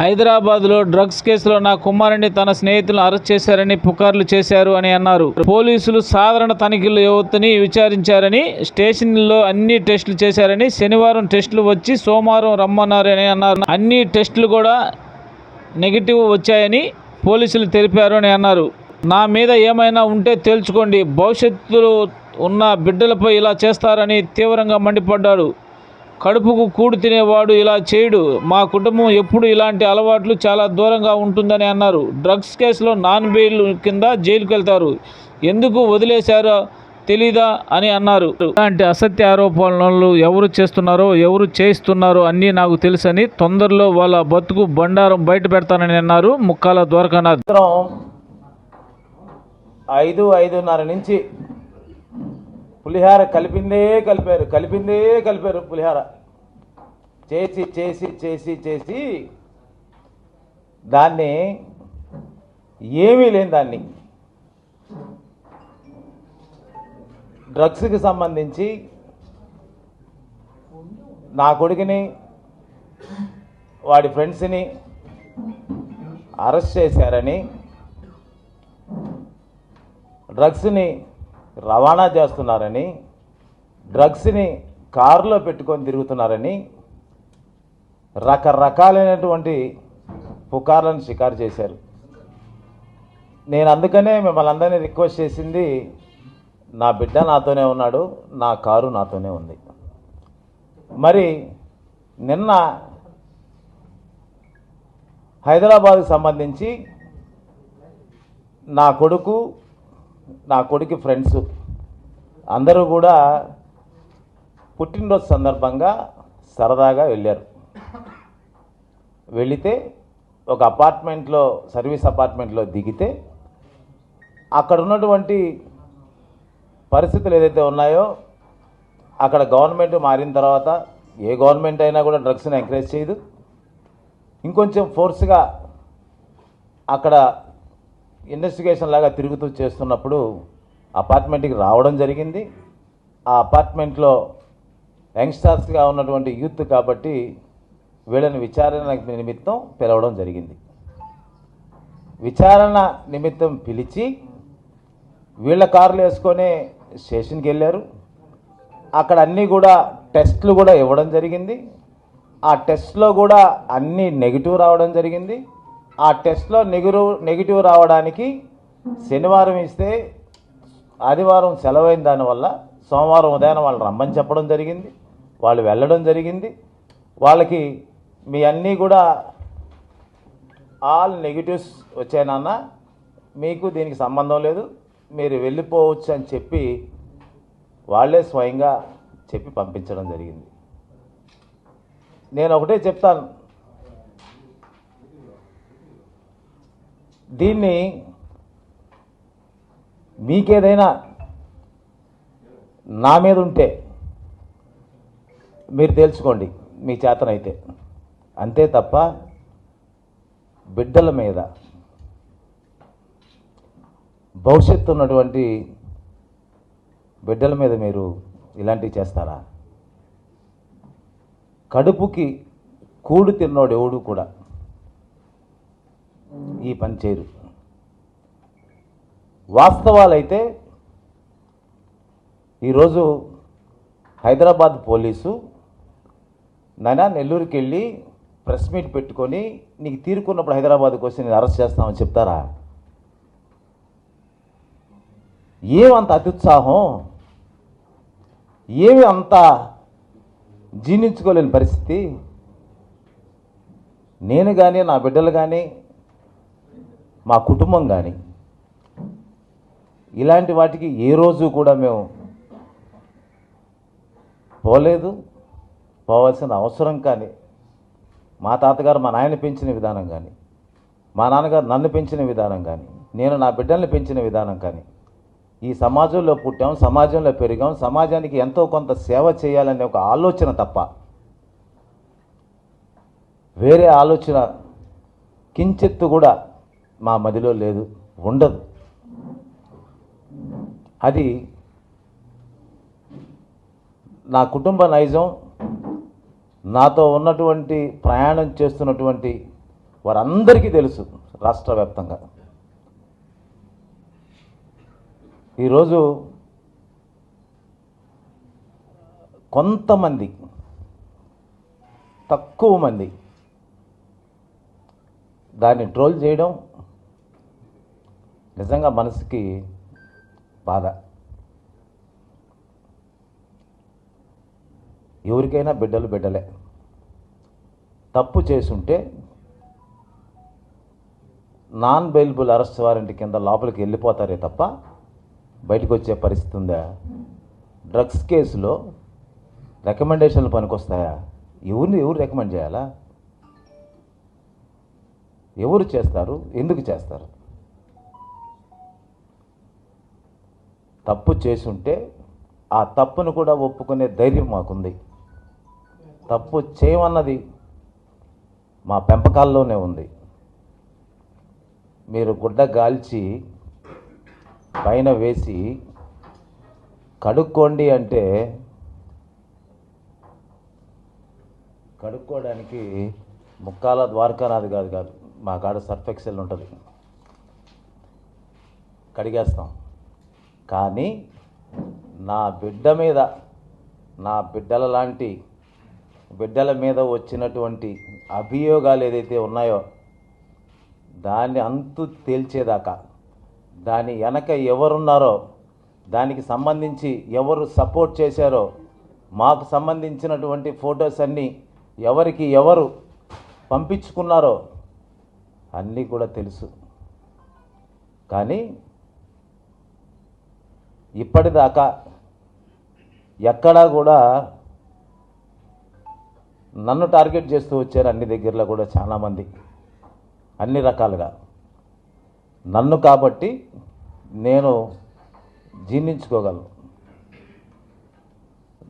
హైదరాబాద్లో డ్రగ్స్ కేసులో నా కుమారుని తన స్నేహితులను అరెస్ట్ చేశారని పుకార్లు చేశారు అని అన్నారు. పోలీసులు సాధారణ తనిఖీలు యువతని విచారించారని స్టేషన్లో అన్ని టెస్టులు చేశారని శనివారం టెస్టులు వచ్చి సోమవారం రమ్మన్నారని అన్నారు. అన్ని టెస్టులు కూడా నెగిటివ్ వచ్చాయని పోలీసులు తెలిపారు అని అన్నారు. నా మీద ఏమైనా ఉంటే తేల్చుకోండి భవిష్యత్తులో ఉన్న బిడ్డలపై ఇలా చేస్తారని తీవ్రంగా మండిపడ్డాడు. కడుపుకు కూడు తినేవాడు ఇలా చేయడు. మా కుటుంబం ఎప్పుడు ఇలాంటి అలవాట్లు చాలా దూరంగా ఉంటుందని అన్నారు. డ్రగ్స్ కేసులో నాన్ బెయిల్ కింద జైలుకు వెళ్తారు ఎందుకు వదిలేశారో తెలీదా అని అన్నారు. ఇలాంటి అసత్య ఆరోపణలు ఎవరు చేస్తున్నారో ఎవరు చేయిస్తున్నారో అన్నీ నాకు తెలుసని తొందరలో వాళ్ళ బతుకు బండారం బయట పెడతానని అన్నారు ముక్కాల ద్వారకానాథ్. ఐదు ఐదున్నర నుంచి పులిహార కలిపిందే కలిపారు కలిపిందే కలిపారు పులిహార. చేసి చేసి చేసి చేసి దాన్ని ఏమీ లేని దాన్ని డ్రగ్స్కి సంబంధించి నా కొడుకుని వాడి ఫ్రెండ్స్ని అరెస్ట్ చేశారని డ్రగ్స్ని రవాణా చేస్తున్నారని డ్రగ్స్ని కారులో పెట్టుకొని తిరుగుతున్నారని రకరకాలైనటువంటి పుకార్లను షికారు చేశారు. నేను అందుకనే మిమ్మల్ని అందరినీ రిక్వెస్ట్ చేసింది నా బిడ్డ నాతోనే ఉన్నాడు నా కారు నాతోనే ఉంది. మరి నిన్న హైదరాబాద్కు సంబంధించి నా కొడుకు నా కొడుకు ఫ్రెండ్స్ అందరూ కూడా పుట్టినరోజు సందర్భంగా సరదాగా వెళ్ళారు. వెళితే ఒక అపార్ట్మెంట్లో సర్వీస్ అపార్ట్మెంట్లో దిగితే అక్కడ ఉన్నటువంటి పరిస్థితులు ఏదైతే ఉన్నాయో అక్కడ గవర్నమెంట్ మారిన తర్వాత ఏ గవర్నమెంట్ అయినా కూడా డ్రగ్స్ని ఎంకరేజ్ చేయదు. ఇంకొంచెం ఫోర్స్గా అక్కడ ఇన్వెస్టిగేషన్ లాగా తిరుగుతూ చేస్తున్నప్పుడు అపార్ట్మెంట్కి రావడం జరిగింది. ఆ అపార్ట్మెంట్లో యంగ్స్టర్స్గా ఉన్నటువంటి యూత్ కాబట్టి వీళ్ళని విచారణ నిమిత్తం పిలవడం జరిగింది. విచారణ నిమిత్తం పిలిచి వీళ్ళ కార్లు వేసుకొని స్టేషన్కి వెళ్ళారు. అక్కడ అన్నీ కూడా టెస్ట్లు కూడా ఇవ్వడం జరిగింది. ఆ టెస్ట్లో కూడా అన్నీ నెగిటివ్ రావడం జరిగింది. ఆ టెస్ట్లో నెగిటివ్ నెగిటివ్ రావడానికి శనివారం ఇస్తే ఆదివారం సెలవైన దానివల్ల సోమవారం ఉదయం వాళ్ళు రమ్మని చెప్పడం జరిగింది. వాళ్ళు వెళ్ళడం జరిగింది. వాళ్ళకి మీ అన్నీ కూడా ఆల్ నెగిటివ్స్ వచ్చాయి మీకు దీనికి సంబంధం లేదు. మీరు వెళ్ళిపోవచ్చు అని చెప్పి వాళ్ళే స్వయంగా చెప్పి పంపించడం జరిగింది. నేను ఒకటే చెప్తాను. దీన్ని మీకేదైనా నా మీద ఉంటే మీరు తెలుసుకోండి మీ చేతనైతే. అంతే తప్ప బిడ్డల మీద భవిష్యత్తు ఉన్నటువంటి బిడ్డల మీద మీరు ఇలాంటివి చేస్తారా? కడుపుకి కూడు తిన్నోడు ఎవడు కూడా ఈ పని చేయరు. వాస్తవాలైతే ఈరోజు హైదరాబాద్ పోలీసు నాయన నెల్లూరుకి వెళ్ళి ప్రెస్ మీట్ పెట్టుకొని నీకు తీరుకున్నప్పుడు హైదరాబాద్కి వచ్చి నేను అరెస్ట్ చేస్తామని చెప్తారా? ఏమంత అత్యుత్సాహం? ఏమి అంత జీర్ణించుకోలేని పరిస్థితి? నేను కానీ నా బిడ్డలు కానీ మా కుటుంబం కానీ ఇలాంటి వాటికి ఏ రోజు కూడా మేము పోలేదు. పోవాల్సిన అవసరం కానీ మా తాతగారు మా నాయన పెంచిన విధానం కానీ మా నాన్నగారు నన్ను పెంచిన విధానం కానీ నేను నా బిడ్డల్ని పెంచిన విధానం కానీ ఈ సమాజంలో పుట్టాం సమాజంలో పెరిగాం సమాజానికి ఎంతో కొంత సేవ చేయాలనే ఒక ఆలోచన తప్ప వేరే ఆలోచన కించెత్తు కూడా మా మదిలో లేదు. ఉండదు. అది నా కుటుంబ నైజం నాతో ఉన్నటువంటి ప్రయాణం చేస్తున్నటువంటి వారందరికీ తెలుసు రాష్ట్ర వ్యాప్తంగా. ఈరోజు కొంతమంది తక్కువ మంది దాన్ని ట్రోల్ చేయడం నిజంగా మనసుకి బాధ. ఎవరికైనా బిడ్డలు బిడ్డలే. తప్పు చేసుంటే నాన్ బెయిలబుల్ అరెస్ట్ వారెంట్ కింద లోపలికి వెళ్ళిపోతారే తప్ప బయటకు వచ్చే పరిస్థితి ఉందా? డ్రగ్స్ కేసులో రికమెండేషన్లు పనికొస్తాయా? ఎవరిని ఎవరు రికమెండ్ చేయాలా? ఎవరు చేస్తారు? ఎందుకు చేస్తారు? తప్పు చేసుంటే ఆ తప్పును కూడా ఒప్పుకునే ధైర్యం మాకుంది. తప్పు చేయమన్నది మా పెంపకాల్లోనే ఉంది. మీరు గుడ్డ గాల్చి పైన వేసి కడుక్కోండి అంటే కడుక్కోవడానికి ముక్కాల ద్వారకానాది కాదు కాదు మా కాడ సర్ఫ్ ఎక్సెల్ ఉంటుంది. కడిగేస్తాం. కానీ నా బిడ్డ మీద నా బిడ్డల లాంటి బిడ్డల మీద వచ్చినటువంటి అభియోగాలు ఏదైతే ఉన్నాయో దాన్ని అంతు తేల్చేదాకా దాని వెనక ఎవరున్నారో దానికి సంబంధించి ఎవరు సపోర్ట్ చేశారో మాకు సంబంధించినటువంటి ఫొటోస్ అన్నీ ఎవరికి ఎవరు పంపించుకున్నారో అన్నీ కూడా తెలుసు. కానీ ఇప్పటిదాకా ఎక్కడా కూడా నన్ను టార్గెట్ చేస్తూ వచ్చారు అన్ని దగ్గరలో కూడా చాలామంది. అన్ని రకాలుగా. నన్ను కాబట్టి నేను జీర్ణించుకోగలను.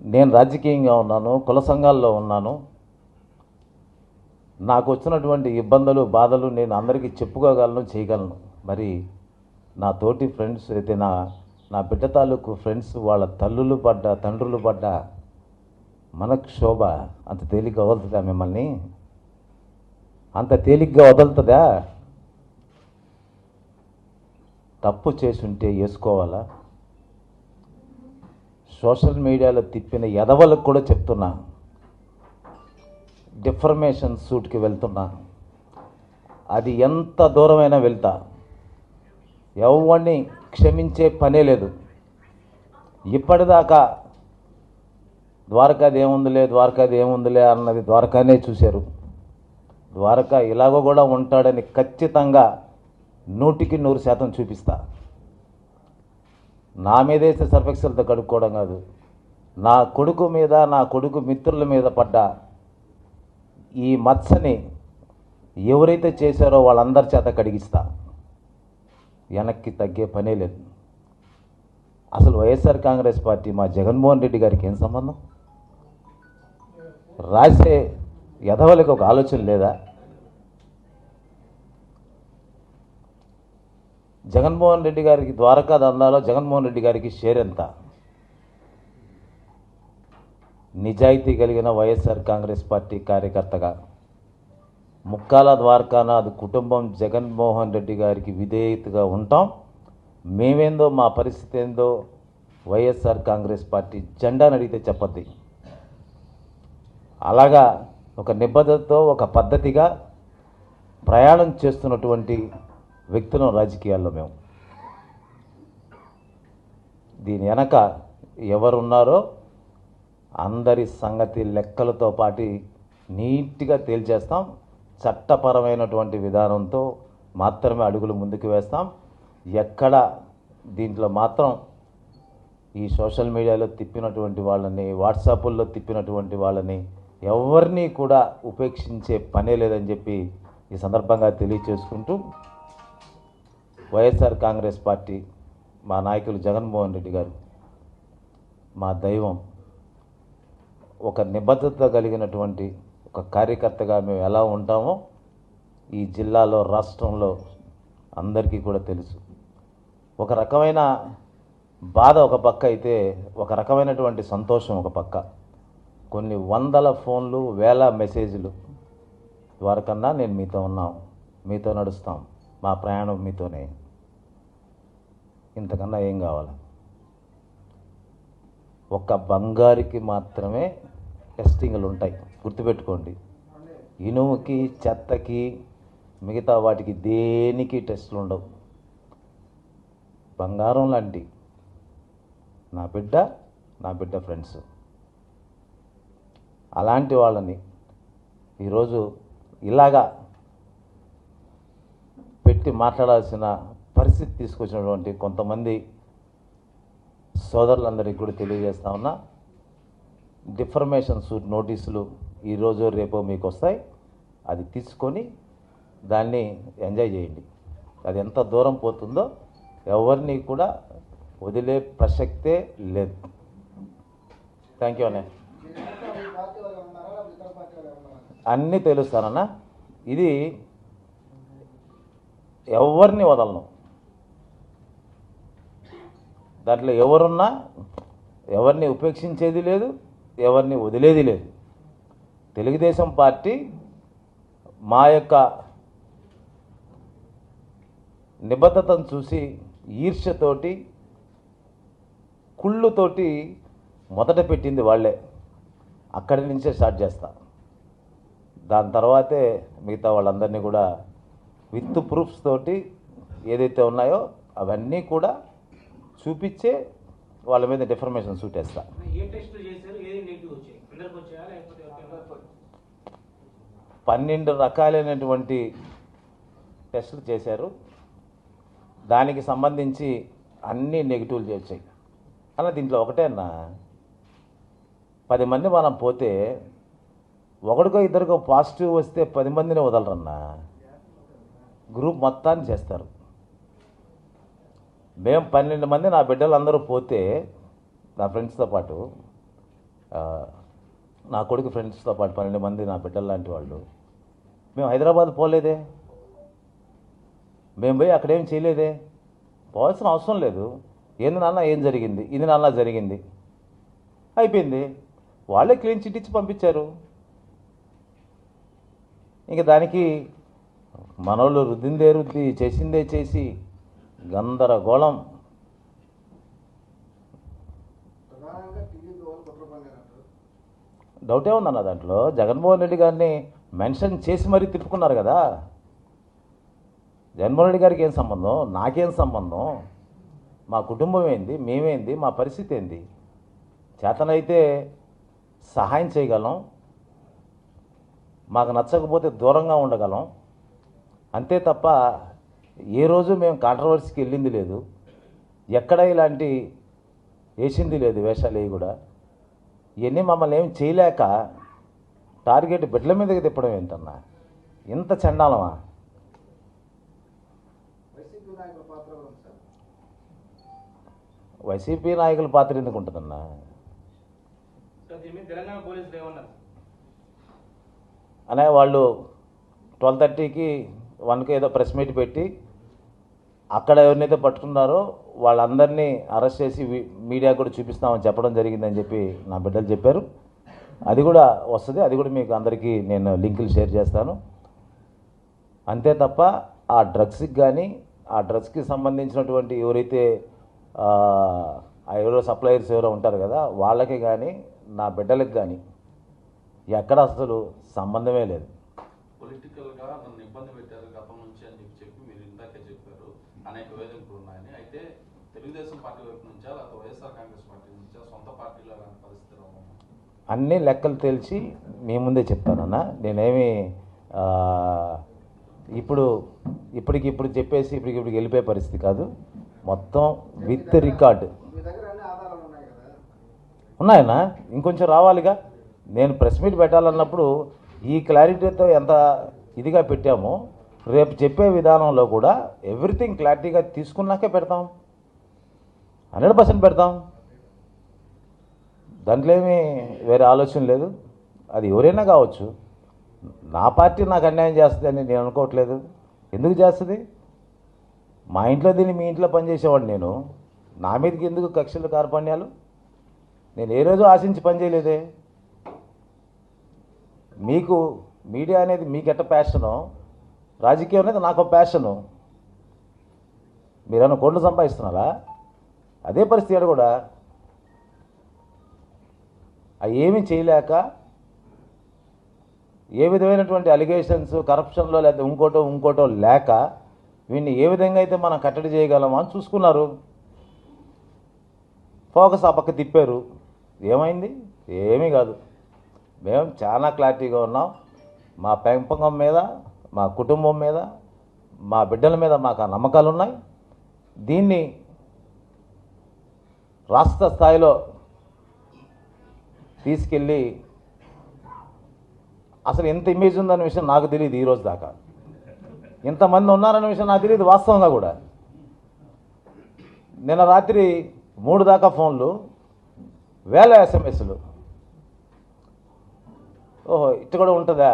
నేను రాజకీయంగా ఉన్నాను కుల సంఘాల్లో ఉన్నాను. నాకు వచ్చినటువంటి ఇబ్బందులు బాధలు నేను అందరికీ చెప్పుకోగలను చేయగలను. మరి నా తోటి ఫ్రెండ్స్ అయితే నా నా బిడ్డ తాలూకు ఫ్రెండ్స్ వాళ్ళ తల్లులు పడ్డ తండ్రులు పడ్డ మనకు క్షోభ అంత తేలిగ్గా వదులుతుందా మిమ్మల్ని? అంత తేలిగ్గా వదులుతుందా? తప్పు చేసుంటే వేసుకోవాలా సోషల్ మీడియాలో తిప్పిన ఎదవలకు కూడా చెప్తున్నా. డిఫర్మేషన్ సూట్కి వెళ్తున్నా. అది ఎంత దూరమైనా వెళ్తా. ఎవరిని క్షమించే పనే లేదు. ఇప్పటిదాకా ద్వారకాది ఏముందిలే ద్వారకాది ఏముందిలే అన్నది ద్వారకానే చూశారు. ద్వారకా ఇలాగో కూడా ఉంటాడని ఖచ్చితంగా నూటికి నూరు శాతం చూపిస్తా. నా మీదేసే సర్ఫెక్సల్తో కడుక్కోవడం కాదు. నా కొడుకు మీద నా కొడుకు మిత్రుల మీద పడ్డ ఈ మత్సని ఎవరైతే చేశారో వాళ్ళందరి చేత కడిగిస్తా. వెనక్కి తగ్గే పనే లేదు. అసలు వైఎస్ఆర్ కాంగ్రెస్ పార్టీ మా జగన్మోహన్ రెడ్డి గారికి ఏం సంబంధం? రాసే ఎదవలకు ఒక ఆలోచన లేదా? జగన్మోహన్ రెడ్డి గారికి ద్వారకా దందాలో జగన్మోహన్ రెడ్డి గారికి షేర్ ఎంత? నిజాయితీ కలిగిన వైఎస్ఆర్ కాంగ్రెస్ పార్టీ కార్యకర్తగా ముక్కాల ద్వారకానాథ్ కుటుంబం జగన్మోహన్ రెడ్డి గారికి విధేయతగా ఉంటాం. మేమేందో మా పరిస్థితి ఏందో వైఎస్ఆర్ కాంగ్రెస్ పార్టీ జెండాని అడిగితే చెప్పద్ది. అలాగా ఒక నిబద్ధతతో ఒక పద్ధతిగా ప్రయాణం చేస్తున్నటువంటి వ్యక్తులం రాజకీయాల్లో మేము. దీని వెనక ఎవరున్నారో అందరి సంగతి లెక్కలతో పాటి నీట్గా తేల్చేస్తాం. చట్టపరమైనటువంటి విధానంతో మాత్రమే అడుగులు ముందుకు వేస్తాం. ఎక్కడ దీంట్లో మాత్రం ఈ సోషల్ మీడియాలో తిప్పినటువంటి వాళ్ళని వాట్సాపుల్లో తిప్పినటువంటి వాళ్ళని ఎవరిని కూడా ఉపేక్షించే పనే లేదని చెప్పి ఈ సందర్భంగా తెలియచేసుకుంటూ వైఎస్ఆర్ కాంగ్రెస్ పార్టీ మా నాయకులు జగన్మోహన్ రెడ్డి గారు మా దైవం ఒక నిబద్ధత కలిగినటువంటి ఒక కార్యకర్తగా మేము ఎలా ఉంటామో ఈ జిల్లాలో రాష్ట్రంలో అందరికీ కూడా తెలుసు. ఒక రకమైన బాధ ఒక పక్క అయితే ఒక రకమైనటువంటి సంతోషం ఒక పక్క. కొన్ని వందల ఫోన్లు వేల మెసేజ్లు వరకన్నా నేను మీతో ఉన్నాం మీతో నడుస్తాం మా ప్రయాణం మీతోనే. ఇంతకన్నా ఏం కావాలి? ఒక్క బంగారికి మాత్రమే టెస్టింగ్లు ఉంటాయి గుర్తుపెట్టుకోండి. ఇనుముకి చెత్తకి మిగతా వాటికి దేనికి టెస్టులు ఉండవు. బంగారం లాంటి నా బిడ్డ నా బిడ్డ ఫ్రెండ్స్ అలాంటి వాళ్ళని ఈరోజు ఇలాగా పెట్టి మాట్లాడాల్సిన పరిస్థితి తీసుకొచ్చినటువంటి కొంతమంది సోదరులందరికీ కూడా తెలియజేస్తా ఉన్నా. డిఫర్మేషన్ సూట్ నోటీసులు ఈరోజు రేపో మీకు వస్తాయి అది తీసుకొని దాన్ని ఎంజాయ్ చేయండి. అది ఎంత దూరం పోతుందో ఎవరిని కూడా వదిలే ప్రసక్తే లేదు. థ్యాంక్ యూ అన్నయ్య. అన్నీ తెలుస్తానన్నా. ఇది ఎవరిని వదలను? దాంట్లో ఎవరున్నా ఎవరిని ఉపేక్షించేది లేదు ఎవరిని వదిలేది లేదు. తెలుగుదేశం పార్టీ మా యొక్క నిబద్ధతను చూసి ఈర్ష్యతోటి కుళ్ళుతోటి మొదట పెట్టింది వాళ్ళే. అక్కడి నుంచే స్టార్ట్ చేస్తా. దాని తర్వాతే మిగతా వాళ్ళందరినీ కూడా విత్ ప్రూఫ్స్ తోటి ఏదైతే ఉన్నాయో అవన్నీ కూడా చూపించే వాళ్ళ మీద డిఫర్మేషన్ సూట్ వేస్తా. పన్నెండు రకాలైనటువంటి టెస్టులు చేశారు. దానికి సంబంధించి అన్ని నెగిటివ్లు వచ్చాయి అలా దీంట్లో ఒకటే అన్న. పది మంది మనం పోతే ఒకడికో ఇద్దరికో పాజిటివ్ వస్తే పది మందిని వదలరన్నా గ్రూప్ మొత్తాన్ని చేస్తారు. మేము పన్నెండు మంది నా బిడ్డలు అందరూ పోతే నా ఫ్రెండ్స్తో పాటు నా కొడుకు ఫ్రెండ్స్తో పాటు పన్నెండు మంది నా బిడ్డలు లాంటి వాళ్ళు. మేము హైదరాబాద్ పోలేదే. మేము పోయి అక్కడేం చేయలేదే. పోవాల్సిన అవసరం లేదు. ఏంది నాన్న ఏం జరిగింది? ఇది నాన్న జరిగింది. అయిపోయింది. వాళ్ళే క్లీన్ చిట్ ఇచ్చి పంపించారు. ఇంక దానికి మనోళ్ళు రుద్దిందే రుద్ది చేసిందే చేసి గందరగోళం. డౌటే ఉందన్న దాంట్లో. జగన్మోహన్ రెడ్డి గారిని మెన్షన్ చేసి మరీ తిప్పుకున్నారు కదా. జగన్మోహన్ రెడ్డి గారికి ఏం సంబంధం? నాకేం సంబంధం? మా కుటుంబం ఏంది? మేమేంది? మా పరిస్థితి ఏంది? చేతనైతే సహాయం చేయగలం. మాకు నచ్చకపోతే దూరంగా ఉండగలం. అంతే తప్ప ఏ రోజు మేము కాంట్రవర్సీకి వెళ్ళింది లేదు. ఎక్కడ ఇలాంటి వేసింది లేదు వేషాలు కూడా. ఇవన్నీ మమ్మల్ని ఏం చేయలేక టార్గెట్ బిడ్డల మీదకి తిప్పడం ఏంటన్నా? ఇంత చండాలమా? వైసీపీ నాయకుల పాత్ర ఎందుకు ఉంటుందన్నా? అనే వాళ్ళు ట్వెల్వ్ థర్టీకి వన్కి ఏదో ప్రెస్ మీట్ పెట్టి అక్కడ ఎవరినైతే పట్టుకున్నారో వాళ్ళందరినీ అరెస్ట్ చేసి మీడియా కూడా చూపిస్తామని చెప్పడం జరిగిందని చెప్పి నా బిడ్డలు చెప్పారు. అది కూడా వస్తుంది. అది కూడా మీకు అందరికీ నేను లింకులు షేర్ చేస్తాను. అంతే తప్ప ఆ డ్రగ్స్కి కానీ ఆ డ్రగ్స్కి సంబంధించినటువంటి ఎవరైతే ఎవరో సప్లయర్స్ ఎవరో ఉంటారు కదా వాళ్ళకి కానీ నా బిడ్డలకు కానీ ఎక్కడ అసలు సంబంధమే లేదు. పొలిటికల్గా నన్ను ఇబ్బంది పెట్టారు గతం నుంచి అని చెప్పి చెప్పి మీరు ఇందాకే చెప్పారు. అనేక వేధింపులు ఉన్నాయని. అయితే తెలుగుదేశం పార్టీ వైపు నుంచా లేకపోతే వైఎస్ఆర్ కాంగ్రెస్ పార్టీ నుంచా సొంత పార్టీలో అలాంటి పరిస్థితులు అన్ని లెక్కలు తెలిసి మీ ముందే చెప్తానన్నా నేనేమి ఇప్పుడు ఇప్పటికిప్పుడు చెప్పేసి ఇప్పటికిప్పుడు వెళ్ళిపోయే పరిస్థితి కాదు. మొత్తం విత్ రికార్డ్. ఉన్నాయన్నా? ఇంకొంచెం రావాలిగా. నేను ప్రెస్ మీట్ పెట్టాలన్నప్పుడు ఈ క్లారిటీతో ఎంత ఇదిగా పెట్టామో రేపు చెప్పే విధానంలో కూడా ఎవ్రీథింగ్ క్లారిటీగా తీసుకున్నాకే పెడతాం. హండ్రెడ్ పర్సెంట్ పెడతాం. దాంట్లో ఏమీ వేరే ఆలోచన లేదు. అది ఎవరైనా కావచ్చు. నా పార్టీ నాకు అన్యాయం చేస్తుందని నేను అనుకోవట్లేదు. ఎందుకు చేస్తుంది? మా ఇంట్లో దీన్ని మీ ఇంట్లో పనిచేసేవాడు నేను. నా మీదకి ఎందుకు కక్షలు కార్పణ్యాలు? నేను ఏ రోజు ఆశించి పనిచేయలేదే మీకు మీడియా అనేది మీకెట్ట ప్యాషను రాజకీయం అనేది నాకు ప్యాషను. మీరేమన్నా కోట్లు సంపాదిస్తున్నారా? అదే పరిస్థితి ఈడ కూడా. అవి ఏమీ చేయలేక ఏ విధమైనటువంటి అలిగేషన్స్ కరప్షన్లో లేదా ఇంకోటో ఇంకోటో లేక వీడిని ఏ విధంగా అయితే మనం కట్టడి చేయగలమో అని చూసుకున్నారు. ఫోకస్ ఆ పక్క తిప్పారు. ఏమైంది? ఏమీ కాదు. మేము చాలా క్లారిటీగా ఉన్నాం. మా పెంపకం మీద మా కుటుంబం మీద మా బిడ్డల మీద మాకు ఆ నమ్మకాలు ఉన్నాయి దీన్ని రాష్ట్ర స్థాయిలో తీసుకెళ్ళి అసలు ఎంత ఇమేజ్ ఉందనే విషయం నాకు తెలియదు ఈరోజు దాకా. ఇంతమంది ఉన్నారనే విషయం నాకు తెలియదు వాస్తవంగా కూడా. నిన్న రాత్రి మూడు దాకా ఫోన్లు వేల ఎస్ఎంఎస్లు ఓహో ఇట్ట కూడా ఉంటుందా?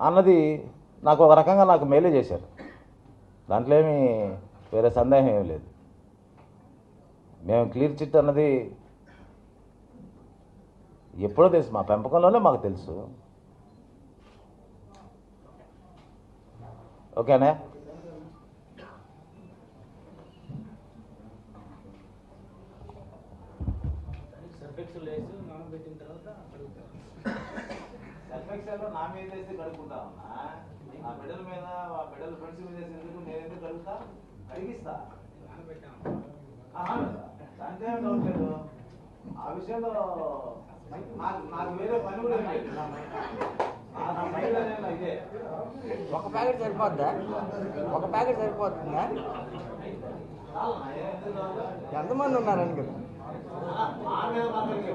అన్నది నాకు ఒక రకంగా నాకు మేలే చేశారు. దాంట్లో ఏమీ వేరే సందేహం ఏమీ లేదు. మేము క్లియర్ చిట్ అన్నది ఎప్పుడో తెలుసు మా పెంపకంలోనే మాకు తెలుసు. ఓకేనా? సర్ఫెక్స్ లేసి నానబెట్టిన తర్వాత కడుగుతారు. సర్ఫెక్సెల్లో నా మీద వేసి కడుక్కుంటా ఉన్నా. ఆ బిడ్డల మీద ఆ బిడ్డల ఫ్రెండ్స్ మీద వేసి ఎందుకు నేను ఎందుకు కడుగుతా? కడిగిస్తా. దాంట్లో డౌట్ లేదు. ఆ విషయంలో నాకు నాకు వేరే పని కూడా ఒక ప్యాకెట్ సరిపోద్దా? ఒక ప్యాకెట్ సరిపోతుందా? ఎంతమంది ఉన్నారని కదా 啊爬出来了把腿给